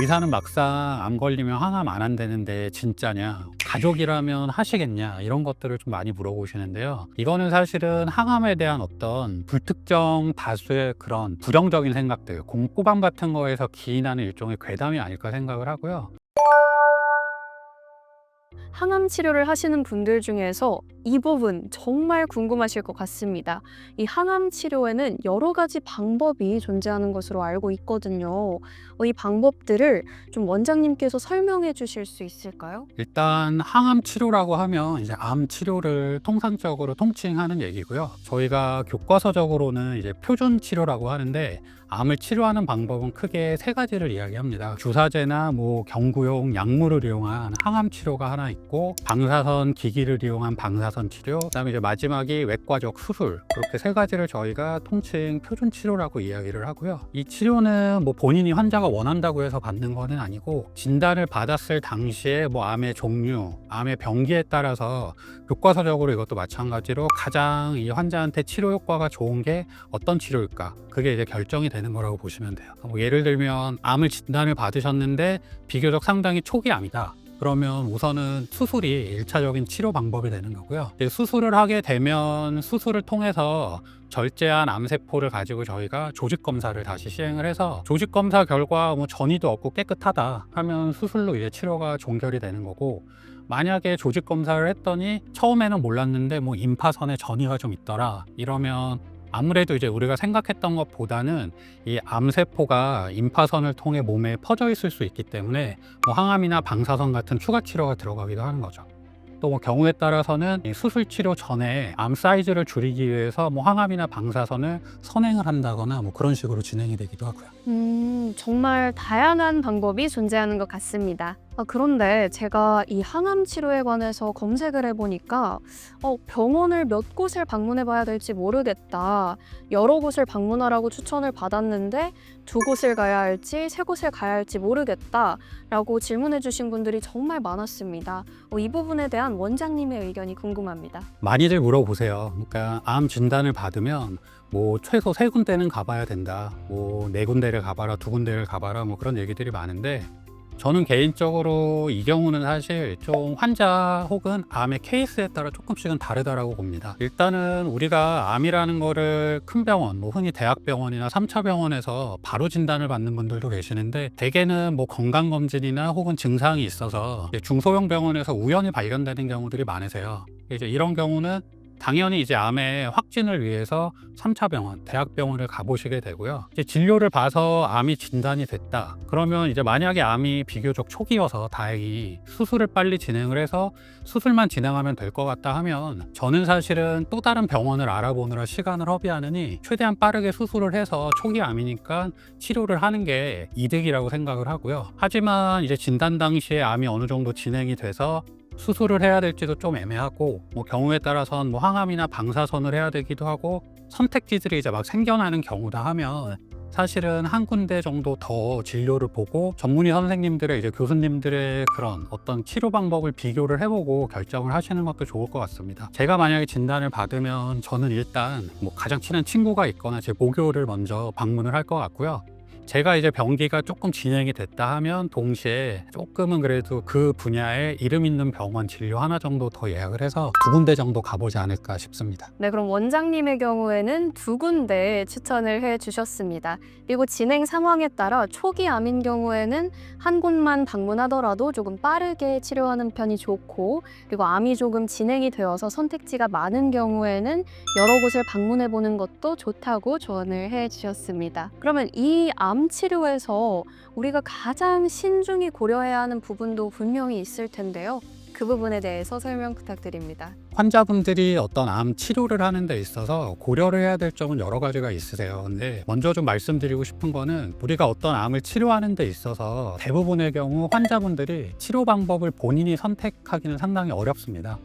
의사는 막상 암 걸리면 항암 안 한다는데 진짜냐? 가족이라면 하시겠냐? 이런 것들을 좀 많이 물어보시는데요. 이거는 사실은 항암에 대한 어떤 불특정 다수의 그런 부정적인 생각들, 공포감 같은 거에서 기인하는 일종의 괴담이 아닐까 생각을 하고요. 항암 치료를 하시는 분들 중에서 이 부분 정말 궁금하실 것 같습니다. 이 항암 치료에는 여러 가지 방법이 존재하는 것으로 알고 있거든요. 어, 이 방법들을 좀 원장님께서 설명해 주실 수 있을까요? 일단 항암 치료라고 하면 이제 암 치료를 통상적으로 통칭하는 얘기고요. 저희가 교과서적으로는 이제 표준 치료라고 하는데 암을 치료하는 방법은 크게 세 가지를 이야기합니다. 주사제나 뭐 경구용 약물을 이용한 항암 치료가 하나 있고 방사선 기기를 이용한 방사선 치료, 그다음에 이제 마지막이 외과적 수술 그렇게 세 가지를 저희가 통칭 표준 치료라고 이야기를 하고요. 이 치료는 뭐 본인이 환자가 원한다고 해서 받는 거는 아니고 진단을 받았을 당시에 뭐 암의 종류, 암의 병기에 따라서 교과서적으로 이것도 마찬가지로 가장 이 환자한테 치료 효과가 좋은 게 어떤 치료일까? 그게 이제 결정이 되는 거라고 보시면 돼요. 뭐 예를 들면 암을 진단을 받으셨는데 비교적 상당히 초기 암이다. 그러면 우선은 수술이 일차적인 치료 방법이 되는 거고요. 수술을 하게 되면 수술을 통해서 절제한 암세포를 가지고 저희가 조직 검사를 다시 시행을 해서 조직 검사 결과 뭐 전이도 없고 깨끗하다 하면 수술로 이제 치료가 종결이 되는 거고 만약에 조직 검사를 했더니 처음에는 몰랐는데 뭐 임파선에 전이가 좀 있더라 이러면 아무래도 이제 우리가 생각했던 것보다는 이 암세포가 임파선을 통해 몸에 퍼져 있을 수 있기 때문에 뭐 항암이나 방사선 같은 추가 치료가 들어가기도 하는 거죠. 또 뭐 경우에 따라서는 이 수술 치료 전에 암 사이즈를 줄이기 위해서 뭐 항암이나 방사선을 선행을 한다거나 뭐 그런 식으로 진행이 되기도 하고요. 음, 정말 다양한 방법이 존재하는 것 같습니다. 아, 그런데 제가 이 항암 치료에 관해서 검색을 해보니까 어, 병원을 몇 곳을 방문해 봐야 될지 모르겠다. 여러 곳을 방문하라고 추천을 받았는데 두 곳을 가야 할지 세 곳을 가야 할지 모르겠다. 라고 질문해 주신 분들이 정말 많았습니다. 어, 이 부분에 대한 원장님의 의견이 궁금합니다. 많이들 물어보세요. 그러니까 암 진단을 받으면 뭐 최소 세 군데는 가봐야 된다. 뭐 네 군데를 가봐라, 두 군데를 가봐라, 뭐 그런 얘기들이 많은데 저는 개인적으로 이 경우는 사실 좀 환자 혹은 암의 케이스에 따라 조금씩은 다르다라고 봅니다. 일단은 우리가 암이라는 거를 큰 병원, 뭐 흔히 대학병원이나 3차 병원에서 바로 진단을 받는 분들도 계시는데 대개는 뭐 건강검진이나 혹은 증상이 있어서 중소형 병원에서 우연히 발견되는 경우들이 많으세요. 이제 이런 경우는 당연히 이제 암의 확진을 위해서 3차 병원, 대학병원을 가보시게 되고요. 이제 진료를 봐서 암이 진단이 됐다. 그러면 이제 만약에 암이 비교적 초기여서 다행히 수술을 빨리 진행을 해서 수술만 진행하면 될 것 같다 하면 저는 사실은 또 다른 병원을 알아보느라 시간을 허비하느니 최대한 빠르게 수술을 해서 초기 암이니까 치료를 하는 게 이득이라고 생각을 하고요. 하지만 이제 진단 당시에 암이 어느 정도 진행이 돼서 수술을 해야 될지도 좀 애매하고 뭐 경우에 따라서는 뭐 항암이나 방사선을 해야 되기도 하고 선택지들이 이제 막 생겨나는 경우다 하면 사실은 한 군데 정도 더 진료를 보고 전문의 선생님들의 이제 교수님들의 그런 어떤 치료 방법을 비교를 해보고 결정을 하시는 것도 좋을 것 같습니다. 제가 만약에 진단을 받으면 저는 일단 뭐 가장 친한 친구가 있거나 제 모교를 먼저 방문을 할 것 같고요. 제가 이제 병기가 조금 진행이 됐다 하면 동시에 조금은 그래도 그 분야에 이름 있는 병원 진료 하나 정도 더 예약을 해서 두 군데 정도 가보지 않을까 싶습니다. 네, 그럼 원장님의 경우에는 두 군데 추천을 해 주셨습니다. 그리고 진행 상황에 따라 초기 암인 경우에는 한 곳만 방문하더라도 조금 빠르게 치료하는 편이 좋고, 그리고 암이 조금 진행이 되어서 선택지가 많은 경우에는 여러 곳을 방문해 보는 것도 좋다고 조언을 해 주셨습니다. 그러면 이암 치료에서 우리가 가장 신중히 고려해야 하는 부분도 분명히 있을 텐데요. 그 부분에 대해서 설명 부탁드립니다. 환자분들이 어떤 암 치료를 하는 데 있어서 고려를 해야 될 점은 여러 가지가 있으세요. 근데 먼저 좀 말씀드리고 싶은 거는 우리가 어떤 암을 치료하는 데 있어서 대부분의 경우 환자분들이 치료 방법을 본인이 선택하기는 상당히 어렵습니다.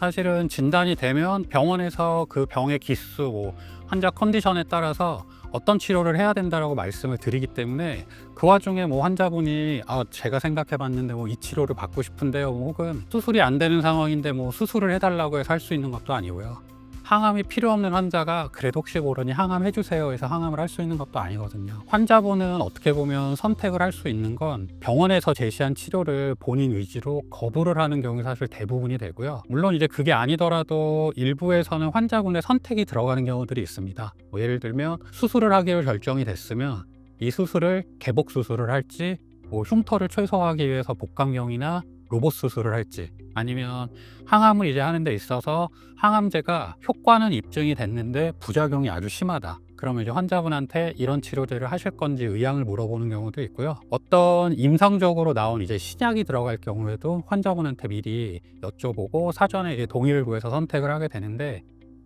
사실은 진단이 되면 병원에서 그 병의 기수, 뭐 환자 컨디션에 따라서 어떤 치료를 해야 된다라고 말씀을 드리기 때문에 그 와중에 뭐 환자분이 아 제가 생각해 봤는데 뭐 이 치료를 받고 싶은데요, 뭐 혹은 수술이 안 되는 상황인데 뭐 수술을 해달라고 해서 할 수 있는 것도 아니고요. 항암이 필요 없는 환자가 그래도 혹시 모르니 항암 해 주세요 해서 항암을 할 수 있는 것도 아니거든요. 환자분은 어떻게 보면 선택을 할 수 있는 건 병원에서 제시한 치료를 본인 의지로 거부를 하는 경우가 사실 대부분이 되고요. 물론 이제 그게 아니더라도 일부에서는 환자분의 선택이 들어가는 경우들이 있습니다. 뭐 예를 들면 수술을 하기로 결정이 됐으면 이 수술을 개복 수술을 할지 뭐 흉터를 최소화하기 위해서 복강경이나 로봇 수술을 할지 아니면 항암을 이제 하는 데 있어서 항암제가 효과는 입증이 됐는데 부작용이 아주 심하다. 그러면 이제 환자분한테 이런 치료제를 하실 건지 의향을 물어보는 경우도 있고요. 어떤 임상적으로 나온 이제 신약이 들어갈 경우에도 환자분한테 미리 여쭤보고 사전에 동의를 구해서 선택을 하게 되는데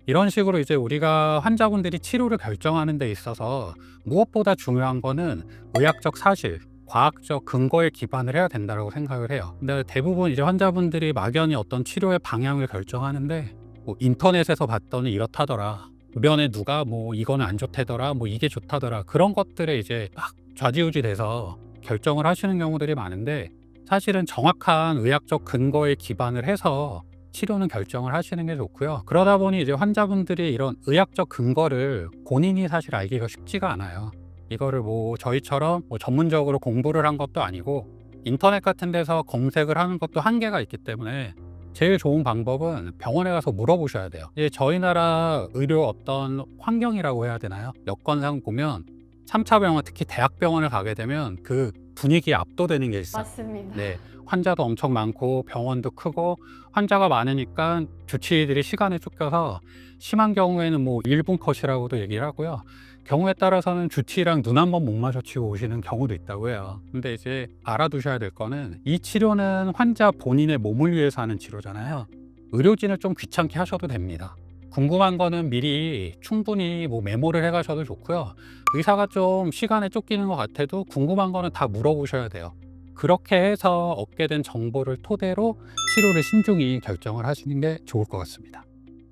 이런 식으로 이제 우리가 환자분들이 치료를 결정하는 데 있어서 무엇보다 중요한 거는 의학적 사실, 과학적 근거에 기반을 해야 된다고 생각을 해요. 근데 대부분 이제 환자분들이 막연히 어떤 치료의 방향을 결정하는데 뭐 인터넷에서 봤더니 이렇다더라. 주변에 누가 뭐 이거는 안 좋다더라, 뭐 이게 좋다더라 그런 것들에 이제 막 좌지우지 돼서 결정을 하시는 경우들이 많은데 사실은 정확한 의학적 근거에 기반을 해서 치료는 결정을 하시는 게 좋고요. 그러다 보니 이제 환자분들이 이런 의학적 근거를 본인이 사실 알기가 쉽지가 않아요. 이거를 뭐 저희처럼 뭐 전문적으로 공부를 한 것도 아니고 인터넷 같은 데서 검색을 하는 것도 한계가 있기 때문에 제일 좋은 방법은 병원에 가서 물어보셔야 돼요. 이제 저희 나라 의료 어떤 환경이라고 해야 되나요? 여건상 보면 3차 병원 특히 대학병원을 가게 되면 그 분위기에 압도되는 게 있어요. 맞습니다. 네, 환자도 엄청 많고 병원도 크고 환자가 많으니까 주치의들이 시간에 쫓겨서 심한 경우에는 뭐 1분 컷이라고도 얘기를 하고요. 경우에 따라서는 주치의랑 눈 한 번 못 마주치고 오시는 경우도 있다고 해요. 근데 이제 알아두셔야 될 거는 이 치료는 환자 본인의 몸을 위해서 하는 치료잖아요. 의료진을 좀 귀찮게 하셔도 됩니다. 궁금한 거는 미리 충분히 뭐 메모를 해 가셔도 좋고요. 의사가 좀 시간에 쫓기는 것 같아도 궁금한 거는 다 물어보셔야 돼요. 그렇게 해서 얻게 된 정보를 토대로 치료를 신중히 결정을 하시는 게 좋을 것 같습니다.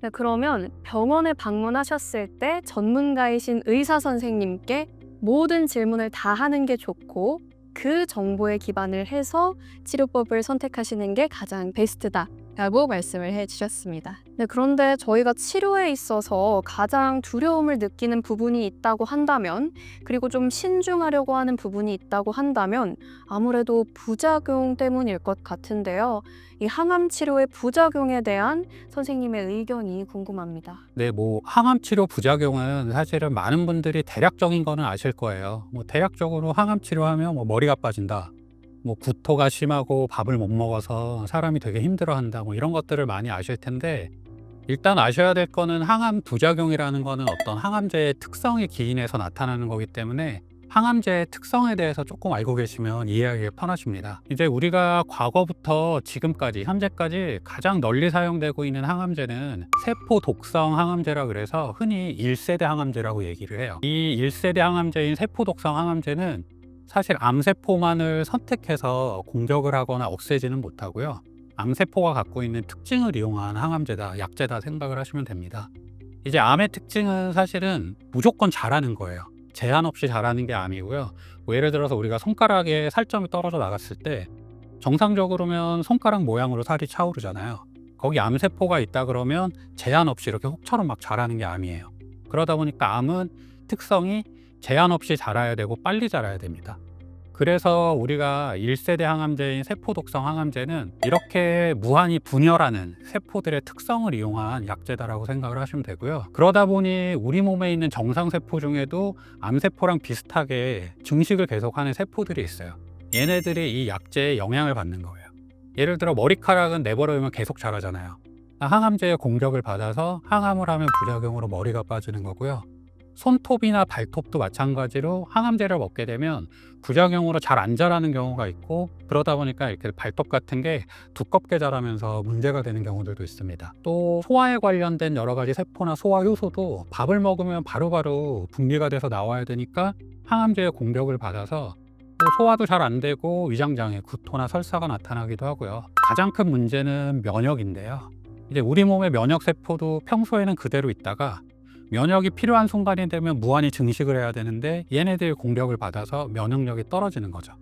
네, 그러면 병원에 방문하셨을 때 전문가이신 의사 선생님께 모든 질문을 다 하는 게 좋고 그 정보에 기반을 해서 치료법을 선택하시는 게 가장 베스트다. 라고 말씀을 해 주셨습니다. 네, 그런데 저희가 치료에 있어서 가장 두려움을 느끼는 부분이 있다고 한다면, 그리고 좀 신중하려고 하는 부분이 있다고 한다면, 아무래도 부작용 때문일 것 같은데요. 이 항암 치료의 부작용에 대한 선생님의 의견이 궁금합니다. 네, 뭐 항암 치료 부작용은 사실은 많은 분들이 대략적인 거는 아실 거예요. 뭐 대략적으로 항암 치료하면 뭐 머리가 빠진다. 뭐 구토가 심하고 밥을 못 먹어서 사람이 되게 힘들어한다. 뭐 이런 것들을 많이 아실 텐데 일단 아셔야 될 거는 항암 부작용이라는 거는 어떤 항암제의 특성에 기인해서 나타나는 거기 때문에 항암제의 특성에 대해서 조금 알고 계시면 이해하기 편하십니다. 이제 우리가 과거부터 지금까지 현재까지 가장 널리 사용되고 있는 항암제는 세포 독성 항암제라 그래서 흔히 1세대 항암제라고 얘기를 해요. 이 1세대 항암제인 세포 독성 항암제는 사실 암세포만을 선택해서 공격을 하거나 없애지는 못하고요. 암세포가 갖고 있는 특징을 이용한 항암제다, 약제다 생각을 하시면 됩니다. 이제 암의 특징은 사실은 무조건 잘하는 거예요. 제한 없이 잘하는 게 암이고요. 뭐 예를 들어서 우리가 손가락에 살점이 떨어져 나갔을 때 정상적으로면 손가락 모양으로 살이 차오르잖아요. 거기 암세포가 있다 그러면 제한 없이 이렇게 혹처럼 막 자라는 게 암이에요. 그러다 보니까 암은 특성이 제한 없이 자라야 되고 빨리 자라야 됩니다. 그래서 우리가 1세대 항암제인 세포 독성 항암제는 이렇게 무한히 분열하는 세포들의 특성을 이용한 약제다라고 생각을 하시면 되고요. 그러다 보니 우리 몸에 있는 정상 세포 중에도 암세포랑 비슷하게 증식을 계속하는 세포들이 있어요. 얘네들이 이 약제에 영향을 받는 거예요. 예를 들어 머리카락은 내버려두면 계속 자라잖아요. 항암제의 공격을 받아서 항암을 하면 부작용으로 머리가 빠지는 거고요. 손톱이나 발톱도 마찬가지로 항암제를 먹게 되면 부작용으로 잘 안 자라는 경우가 있고 그러다 보니까 이렇게 발톱 같은 게 두껍게 자라면서 문제가 되는 경우들도 있습니다. 또 소화에 관련된 여러 가지 세포나 소화 효소도 밥을 먹으면 바로바로 분비가 돼서 나와야 되니까 항암제의 공격을 받아서 또 소화도 잘 안 되고 위장장애, 구토나 설사가 나타나기도 하고요. 가장 큰 문제는 면역인데요. 이제 우리 몸의 면역 세포도 평소에는 그대로 있다가 면역이 필요한 순간이 되면 무한히 증식을 해야 되는데 얘네들 공격을 받아서 면역력이 떨어지는 거죠.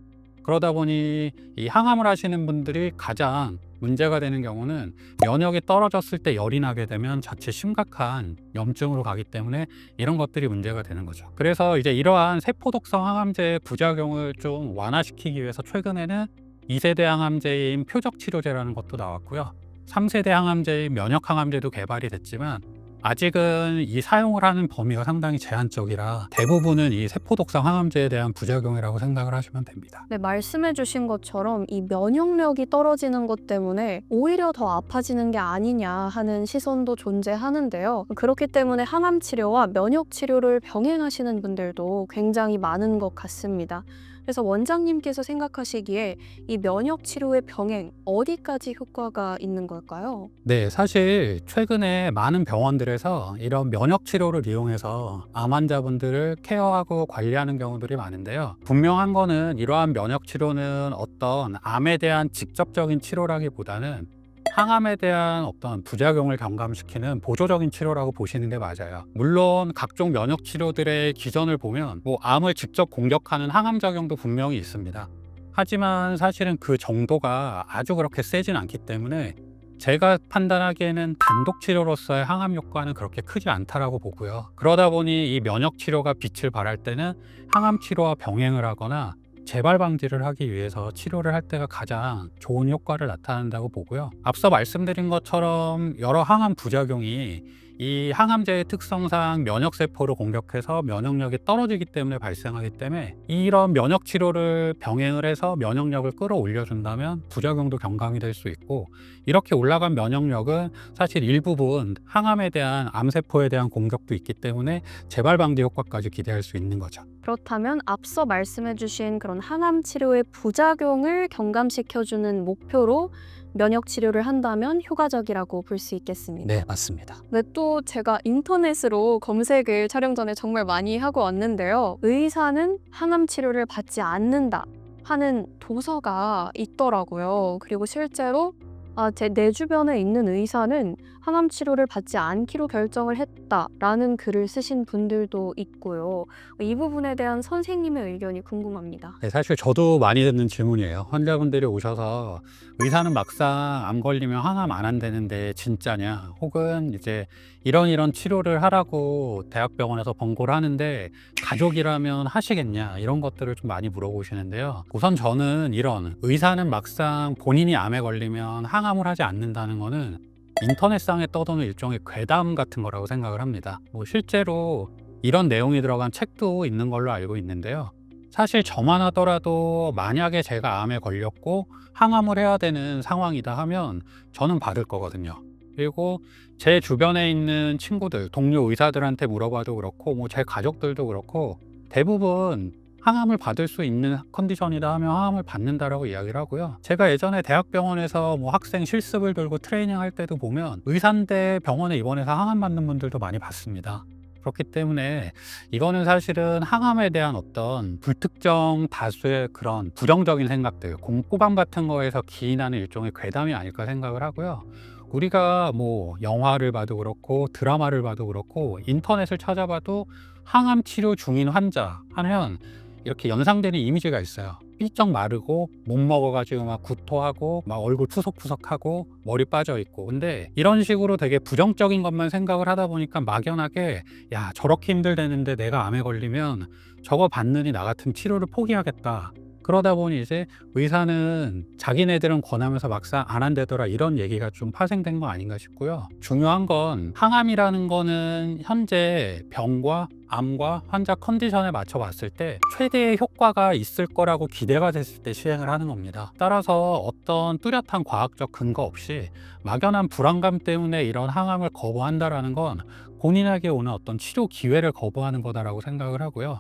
그러다 보니 이 항암을 하시는 분들이 가장 문제가 되는 경우는 면역이 떨어졌을 때 열이 나게 되면 자칫 심각한 염증으로 가기 때문에 이런 것들이 문제가 되는 거죠. 그래서 이제 이러한 세포독성 항암제의 부작용을 좀 완화시키기 위해서 최근에는 2세대 항암제인 표적 치료제라는 것도 나왔고요. 3세대 항암제인 면역 항암제도 개발이 됐지만 아직은 이 사용을 하는 범위가 상당히 제한적이라 대부분은 이 세포독성 항암제에 대한 부작용이라고 생각을 하시면 됩니다. 네, 말씀해주신 것처럼 이 면역력이 떨어지는 것 때문에 오히려 더 아파지는 게 아니냐 하는 시선도 존재하는데요. 그렇기 때문에 항암 치료와 면역 치료를 병행하시는 분들도 굉장히 많은 것 같습니다. 그래서 원장님께서 생각하시기에 이 면역 치료의 병행 어디까지 효과가 있는 걸까요? 네, 사실 최근에 많은 병원들에서 이런 면역 치료를 이용해서 암 환자분들을 케어하고 관리하는 경우들이 많은데요. 분명한 거는 이러한 면역 치료는 어떤 암에 대한 직접적인 치료라기보다는 항암에 대한 어떤 부작용을 경감시키는 보조적인 치료라고 보시는 게 맞아요. 물론 각종 면역 치료들의 기전을 보면 뭐 암을 직접 공격하는 항암 작용도 분명히 있습니다. 하지만 사실은 그 정도가 아주 그렇게 세진 않기 때문에 제가 판단하기에는 단독 치료로서의 항암 효과는 그렇게 크지 않다라고 보고요. 그러다 보니 이 면역 치료가 빛을 발할 때는 항암 치료와 병행을 하거나 재발 방지를 하기 위해서 치료를 할 때가 가장 좋은 효과를 나타낸다고 보고요. 앞서 말씀드린 것처럼 여러 항암 부작용이 이 항암제의 특성상 면역 세포를 공격해서 면역력이 떨어지기 때문에 발생하기 때문에 이런 면역 치료를 병행을 해서 면역력을 끌어올려 준다면 부작용도 경감이 될 수 있고 이렇게 올라간 면역력은 사실 일부분 항암에 대한 암세포에 대한 공격도 있기 때문에 재발 방지 효과까지 기대할 수 있는 거죠. 그렇다면 앞서 말씀해주신 그런 항암 치료의 부작용을 경감시켜주는 목표로 면역 치료를 한다면 효과적이라고 볼 수 있겠습니다. 네, 맞습니다. 네, 또 제가 인터넷으로 검색을 촬영 전에 정말 많이 하고 왔는데요. 의사는 항암 치료를 받지 않는다 하는 도서가 있더라고요. 그리고 실제로 아, 제 내 주변에 있는 의사는 항암 치료를 받지 않기로 결정을 했다라는 글을 쓰신 분들도 있고요. 이 부분에 대한 선생님의 의견이 궁금합니다. 네, 사실 저도 많이 듣는 질문이에요. 환자분들이 오셔서 의사는 막상 암 걸리면 항암 안 한다는데 진짜냐? 혹은 이제 이런 이런 치료를 하라고 대학병원에서 권고를 하는데 가족이라면 하시겠냐? 이런 것들을 좀 많이 물어보시는데요. 우선 저는 이런 의사는 막상 본인이 암에 걸리면 항암을 하지 않는다는 거는 인터넷상에 떠도는 일종의 괴담 같은 거라고 생각을 합니다. 뭐 실제로 이런 내용이 들어간 책도 있는 걸로 알고 있는데요. 사실 저만 하더라도 만약에 제가 암에 걸렸고 항암을 해야 되는 상황이다 하면 저는 받을 거거든요. 그리고 제 주변에 있는 친구들, 동료 의사들한테 물어봐도 그렇고 뭐 제 가족들도 그렇고 대부분 항암을 받을 수 있는 컨디션이다 하면 항암을 받는다라고 이야기를 하고요. 제가 예전에 대학병원에서 뭐 학생 실습을 들고 트레이닝 할 때도 보면 의사인데 병원에 입원해서 항암 받는 분들도 많이 봤습니다. 그렇기 때문에 이거는 사실은 항암에 대한 어떤 불특정 다수의 그런 부정적인 생각들, 공꼬방 같은 거에서 기인하는 일종의 괴담이 아닐까 생각을 하고요. 우리가 뭐 영화를 봐도 그렇고 드라마를 봐도 그렇고 인터넷을 찾아봐도 항암 치료 중인 환자 하면 이렇게 연상되는 이미지가 있어요. 삐쩍 마르고 못 먹어가지고 막 구토하고 막 얼굴 푸석푸석하고 머리 빠져 있고 근데 이런 식으로 되게 부정적인 것만 생각을 하다 보니까 막연하게 야 저렇게 힘들대는데 내가 암에 걸리면 저거 받느니 나 같은 치료를 포기하겠다 그러다 보니 이제 의사는 자기네들은 권하면서 막상 안 한대더라 이런 얘기가 좀 파생된 거 아닌가 싶고요 중요한 건 항암이라는 거는 현재 병과 암과 환자 컨디션에 맞춰 봤을 때 최대의 효과가 있을 거라고 기대가 됐을 때 시행을 하는 겁니다. 따라서 어떤 뚜렷한 과학적 근거 없이 막연한 불안감 때문에 이런 항암을 거부한다라는 건 본인에게 오는 어떤 치료 기회를 거부하는 거다라고 생각을 하고요.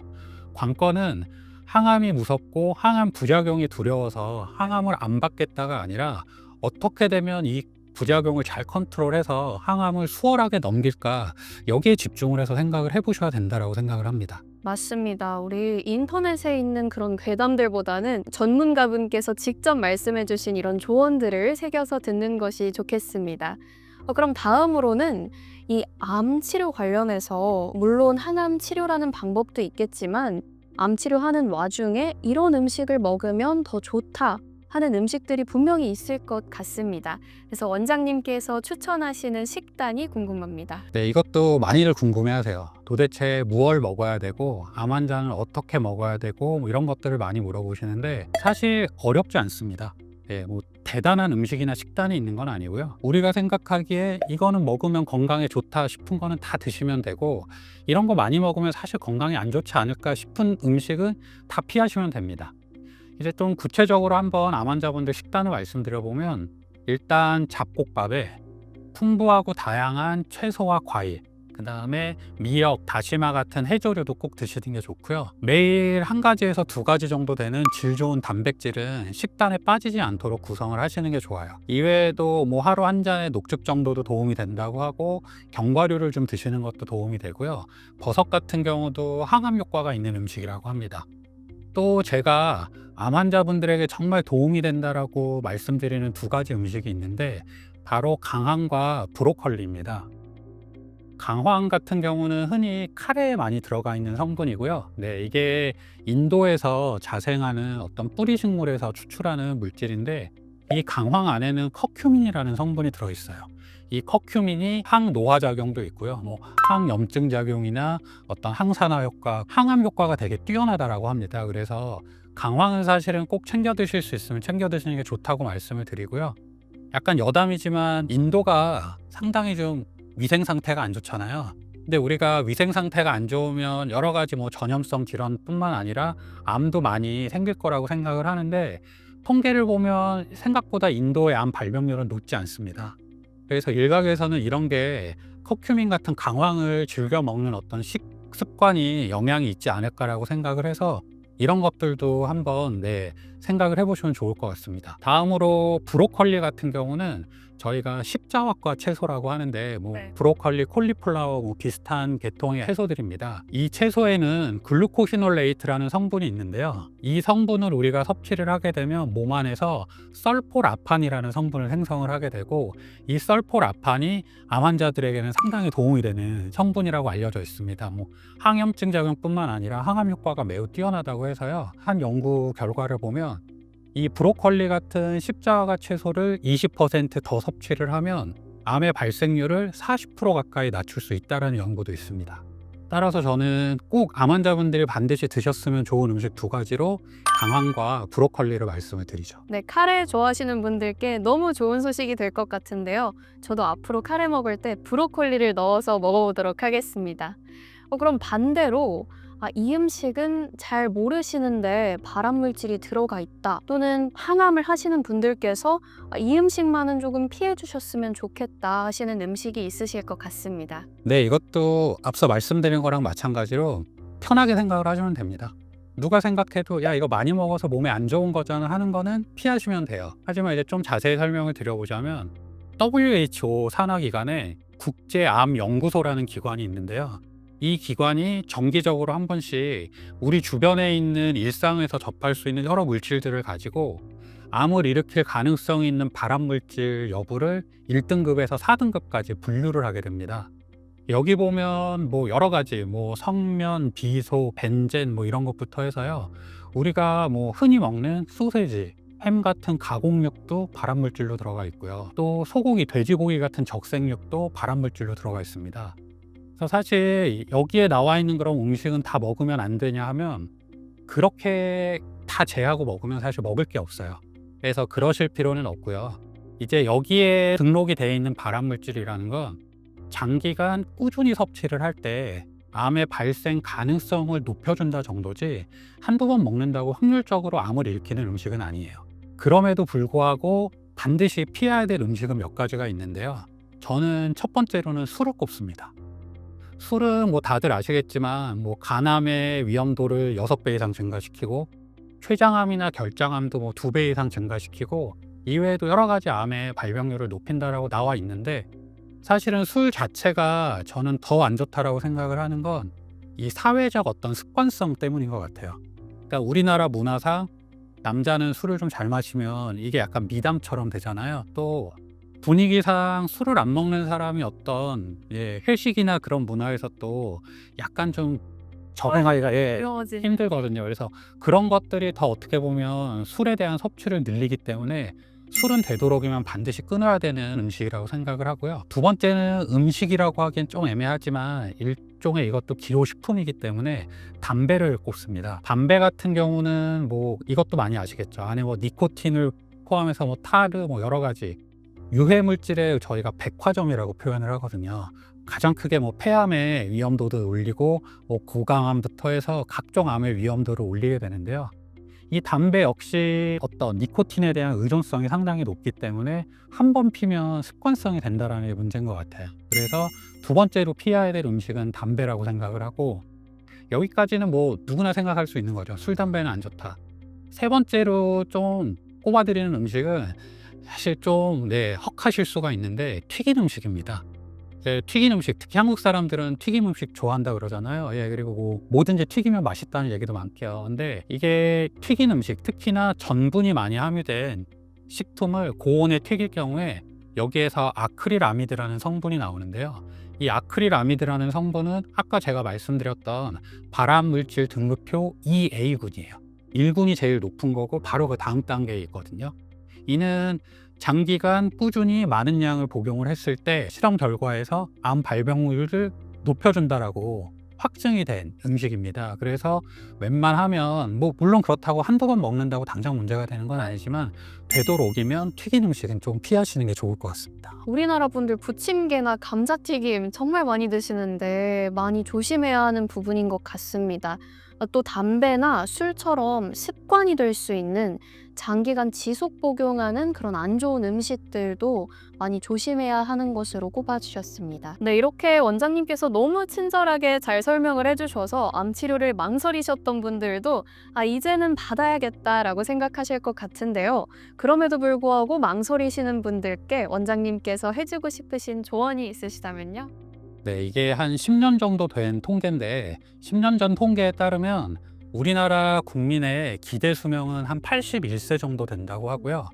관건은 항암이 무섭고 항암 부작용이 두려워서 항암을 안 받겠다가 아니라 어떻게 되면 이 부작용을 잘 컨트롤해서 항암을 수월하게 넘길까 여기에 집중을 해서 생각을 해보셔야 된다라고 생각을 합니다. 맞습니다. 우리 인터넷에 있는 그런 괴담들보다는 전문가분께서 직접 말씀해주신 이런 조언들을 새겨서 듣는 것이 좋겠습니다. 어, 그럼 다음으로는 이 암 치료 관련해서 물론 항암 치료라는 방법도 있겠지만 암 치료하는 와중에 이런 음식을 먹으면 더 좋다 하는 음식들이 분명히 있을 것 같습니다. 그래서 원장님께서 추천하시는 식단이 궁금합니다. 네, 이것도 많이들 궁금해하세요. 도대체 무얼 먹어야 되고 암 환자는 어떻게 먹어야 되고 뭐 이런 것들을 많이 물어보시는데 사실 어렵지 않습니다. 예, 뭐 대단한 음식이나 식단이 있는 건 아니고요. 우리가 생각하기에 이거는 먹으면 건강에 좋다 싶은 거는 다 드시면 되고 이런 거 많이 먹으면 사실 건강에 안 좋지 않을까 싶은 음식은 다 피하시면 됩니다. 이제 좀 구체적으로 한번 암 환자분들 식단을 말씀드려 보면 일단 잡곡밥에 풍부하고 다양한 채소와 과일, 그 다음에 미역, 다시마 같은 해조류도 꼭 드시는 게 좋고요. 매일 한 가지에서 두 가지 정도 되는 질 좋은 단백질은 식단에 빠지지 않도록 구성을 하시는 게 좋아요. 이외에도 뭐 하루 한 잔의 녹즙 정도도 도움이 된다고 하고 견과류를 좀 드시는 것도 도움이 되고요. 버섯 같은 경우도 항암 효과가 있는 음식이라고 합니다. 또 제가 암 환자분들에게 정말 도움이 된다라고 말씀드리는 두 가지 음식이 있는데 바로 강황과 브로콜리입니다. 강황 같은 경우는 흔히 카레에 많이 들어가 있는 성분이고요. 네, 이게 인도에서 자생하는 어떤 뿌리 식물에서 추출하는 물질인데 이 강황 안에는 커큐민이라는 성분이 들어 있어요. 이 커큐민이 항노화 작용도 있고요. 뭐 항염증 작용이나 어떤 항산화 효과, 항암 효과가 되게 뛰어나다라고 합니다. 그래서 강황은 사실은 꼭 챙겨 드실 수 있으면 챙겨 드시는 게 좋다고 말씀을 드리고요. 약간 여담이지만 인도가 상당히 좀 위생 상태가 안 좋잖아요. 근데 우리가 위생 상태가 안 좋으면 여러 가지 뭐 전염성 질환뿐만 아니라 암도 많이 생길 거라고 생각을 하는데 통계를 보면 생각보다 인도의 암 발병률은 높지 않습니다. 그래서 일각에서는 이런 게 커큐민 같은 강황을 즐겨 먹는 어떤 식습관이 영향이 있지 않을까라고 생각을 해서 이런 것들도 한번 네, 생각을 해보시면 좋을 것 같습니다. 다음으로 브로콜리 같은 경우는 저희가 십자화과 채소라고 하는데 뭐 네. 브로콜리, 콜리플라워 뭐 비슷한 계통의 채소들입니다. 이 채소에는 글루코시놀레이트라는 성분이 있는데요. 이 성분을 우리가 섭취를 하게 되면 몸 안에서 설포라판이라는 성분을 생성을 하게 되고 이 설포라판이 암 환자들에게는 상당히 도움이 되는 성분이라고 알려져 있습니다. 뭐 항염증 작용뿐만 아니라 항암 효과가 매우 뛰어나다고 해서요. 한 연구 결과를 보면 이 브로콜리 같은 십자가 채소를 20%더 섭취를 하면 암의 발생률을 40% 가까이 낮출 수 있다는 연구도 있습니다. 따라서 저는 꼭 암 환자분들이 반드시 드셨으면 좋은 음식 두 가지로 강황과 브로콜리를 말씀을 드리죠. 네, 카레 좋아하시는 분들께 너무 좋은 소식이 될 것 같은데요. 저도 앞으로 카레 먹을 때 브로콜리를 넣어서 먹어보도록 하겠습니다. 어, 그럼 반대로 아, 이 음식은 잘 모르시는데 발암 물질이 들어가 있다 또는 항암을 하시는 분들께서 아, 이 음식만은 조금 피해 주셨으면 좋겠다 하시는 음식이 있으실 것 같습니다. 네, 이것도 앞서 말씀드린 거랑 마찬가지로 편하게 생각을 하시면 됩니다. 누가 생각해도 야 이거 많이 먹어서 몸에 안 좋은 거잖아 하는 거는 피하시면 돼요. 하지만 이제 좀 자세히 설명을 드려보자면 WHO 산하기관에 국제암연구소라는 기관이 있는데요. 이 기관이 정기적으로 한 번씩 우리 주변에 있는 일상에서 접할 수 있는 여러 물질들을 가지고 암을 일으킬 가능성이 있는 발암 물질 여부를 1등급에서 4등급까지 분류를 하게 됩니다. 여기 보면 뭐 여러 가지 뭐 성면, 비소, 벤젠 뭐 이런 것부터 해서요. 우리가 뭐 흔히 먹는 소세지, 햄 같은 가공육도 발암 물질로 들어가 있고요. 또 소고기, 돼지고기 같은 적색육도 발암 물질로 들어가 있습니다. 그래서 사실 여기에 나와 있는 그런 음식은 다 먹으면 안 되냐 하면 그렇게 다 제하고 먹으면 사실 먹을 게 없어요. 그래서 그러실 필요는 없고요. 이제 여기에 등록이 되어 있는 발암 물질이라는 건 장기간 꾸준히 섭취를 할 때 암의 발생 가능성을 높여준다 정도지 한두 번 먹는다고 확률적으로 암을 일으키는 음식은 아니에요. 그럼에도 불구하고 반드시 피해야 될 음식은 몇 가지가 있는데요. 저는 첫 번째로는 술을 꼽습니다. 술은 뭐 다들 아시겠지만 뭐 간암의 위험도를 6배 이상 증가시키고 췌장암이나 결장암도 뭐 2배 이상 증가시키고 이외에도 여러 가지 암의 발병률을 높인다라고 나와 있는데 사실은 술 자체가 저는 더 안 좋다라고 생각을 하는 건 이 사회적 어떤 습관성 때문인 것 같아요. 그러니까 우리나라 문화상 남자는 술을 좀 잘 마시면 이게 약간 미담처럼 되잖아요. 또 분위기상 술을 안 먹는 사람이 어떤 예, 회식이나 그런 문화에서 또 약간 좀 적응하기가 예. 힘들거든요. 그래서 그런 것들이 더 어떻게 보면 술에 대한 섭취를 늘리기 때문에 술은 되도록이면 반드시 끊어야 되는 음식이라고 생각을 하고요. 두 번째는 음식이라고 하기엔 좀 애매하지만 일종의 이것도 기호식품이기 때문에 담배를 꼽습니다. 담배 같은 경우는 뭐 이것도 많이 아시겠죠. 안에 뭐 니코틴을 포함해서 뭐 타르 뭐 여러 가지 유해 물질에 저희가 백화점이라고 표현을 하거든요. 가장 크게 뭐 폐암의 위험도도 올리고 뭐 고강암부터 해서 각종 암의 위험도를 올리게 되는데요. 이 담배 역시 어떤 니코틴에 대한 의존성이 상당히 높기 때문에 한 번 피면 습관성이 된다라는 게 문제인 것 같아요. 그래서 두 번째로 피해야 될 음식은 담배라고 생각을 하고 여기까지는 뭐 누구나 생각할 수 있는 거죠. 술, 담배는 안 좋다. 세 번째로 좀 꼽아드리는 음식은 사실 좀 네, 헉하실 수가 있는데 튀긴 음식입니다. 예, 튀긴 음식, 특히 한국 사람들은 튀김 음식 좋아한다 그러잖아요. 예, 그리고 뭐 뭐든지 튀기면 맛있다는 얘기도 많게요. 근데 이게 튀긴 음식, 특히나 전분이 많이 함유된 식품을 고온에 튀길 경우에 여기에서 아크릴아미드라는 성분이 나오는데요. 이 아크릴아미드라는 성분은 아까 제가 말씀드렸던 발암 물질 등급표 2A군이에요. 1군이 제일 높은 거고 바로 그 다음 단계에 있거든요. 이는 장기간 꾸준히 많은 양을 복용을 했을 때 실험 결과에서 암 발병률을 높여준다라고 확증이 된 음식입니다. 그래서 웬만하면 뭐 물론 그렇다고 한두 번 먹는다고 당장 문제가 되는 건 아니지만 되도록이면 튀긴 음식은 좀 피하시는 게 좋을 것 같습니다. 우리나라 분들 부침개나 감자튀김 정말 많이 드시는데 많이 조심해야 하는 부분인 것 같습니다. 아, 또 담배나 술처럼 습관이 될 수 있는 장기간 지속 복용하는 그런 안 좋은 음식들도 많이 조심해야 하는 것으로 꼽아주셨습니다. 네, 이렇게 원장님께서 너무 친절하게 잘 설명을 해주셔서 암 치료를 망설이셨던 분들도 아, 이제는 받아야겠다라고 생각하실 것 같은데요. 그럼에도 불구하고 망설이시는 분들께 원장님께서 해주고 싶으신 조언이 있으시다면요? 네, 이게 한 10년 정도 된 통계인데 10년 전 통계에 따르면 우리나라 국민의 기대 수명은 한 81세 정도 된다고 하고요.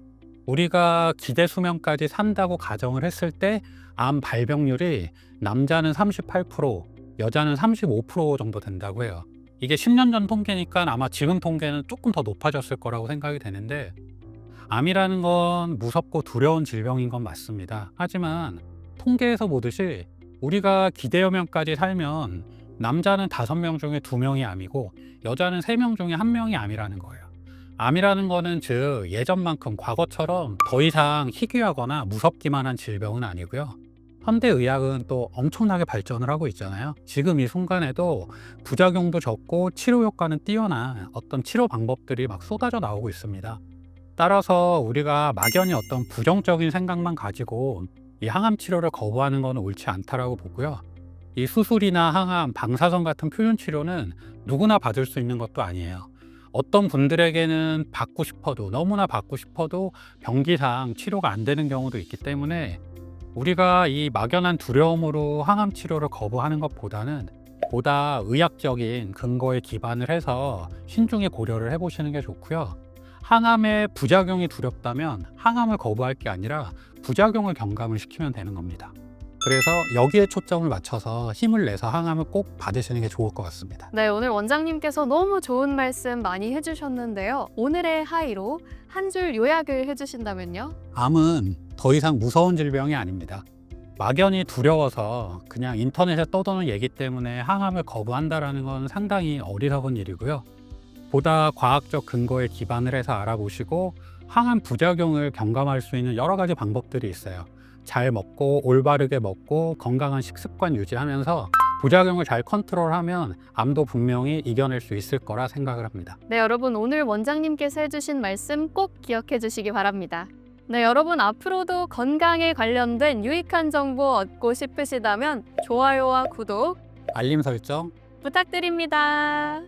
우리가 기대 수명까지 산다고 가정을 했을 때 암 발병률이 남자는 38%, 여자는 35% 정도 된다고 해요. 이게 10년 전 통계니까 아마 지금 통계는 조금 더 높아졌을 거라고 생각이 되는데 암이라는 건 무섭고 두려운 질병인 건 맞습니다. 하지만 통계에서 보듯이 우리가 기대여명까지 살면 남자는 다섯 명 중에 두 명이 암이고 여자는 세 명 중에 한 명이 암이라는 거예요. 암이라는 거는 즉 예전만큼 과거처럼 더 이상 희귀하거나 무섭기만 한 질병은 아니고요. 현대 의학은 또 엄청나게 발전을 하고 있잖아요. 지금 이 순간에도 부작용도 적고 치료 효과는 뛰어난 어떤 치료 방법들이 막 쏟아져 나오고 있습니다. 따라서 우리가 막연히 어떤 부정적인 생각만 가지고 이 항암 치료를 거부하는 건 옳지 않다라고 보고요. 이 수술이나 항암, 방사선 같은 표준 치료는 누구나 받을 수 있는 것도 아니에요. 어떤 분들에게는 받고 싶어도 너무나 받고 싶어도 병기상 치료가 안 되는 경우도 있기 때문에 우리가 이 막연한 두려움으로 항암 치료를 거부하는 것보다는 보다 의학적인 근거에 기반을 해서 신중히 고려를 해보시는 게 좋고요. 항암의 부작용이 두렵다면 항암을 거부할 게 아니라 부작용을 경감을 시키면 되는 겁니다. 그래서 여기에 초점을 맞춰서 힘을 내서 항암을 꼭 받으시는 게 좋을 것 같습니다. 네, 오늘 원장님께서 너무 좋은 말씀 많이 해주셨는데요. 오늘의 하이로 한 줄 요약을 해주신다면요? 암은 더 이상 무서운 질병이 아닙니다. 막연히 두려워서 그냥 인터넷에 떠도는 얘기 때문에 항암을 거부한다라는 건 상당히 어리석은 일이고요. 보다 과학적 근거에 기반을 해서 알아보시고 항암 부작용을 경감할 수 있는 여러 가지 방법들이 있어요. 잘 먹고 올바르게 먹고 건강한 식습관 유지하면서 부작용을 잘 컨트롤하면 암도 분명히 이겨낼 수 있을 거라 생각을 합니다. 네, 여러분 오늘 원장님께서 해주신 말씀 꼭 기억해 주시기 바랍니다. 네, 여러분 앞으로도 건강에 관련된 유익한 정보 얻고 싶으시다면 좋아요와 구독 알림 설정 부탁드립니다.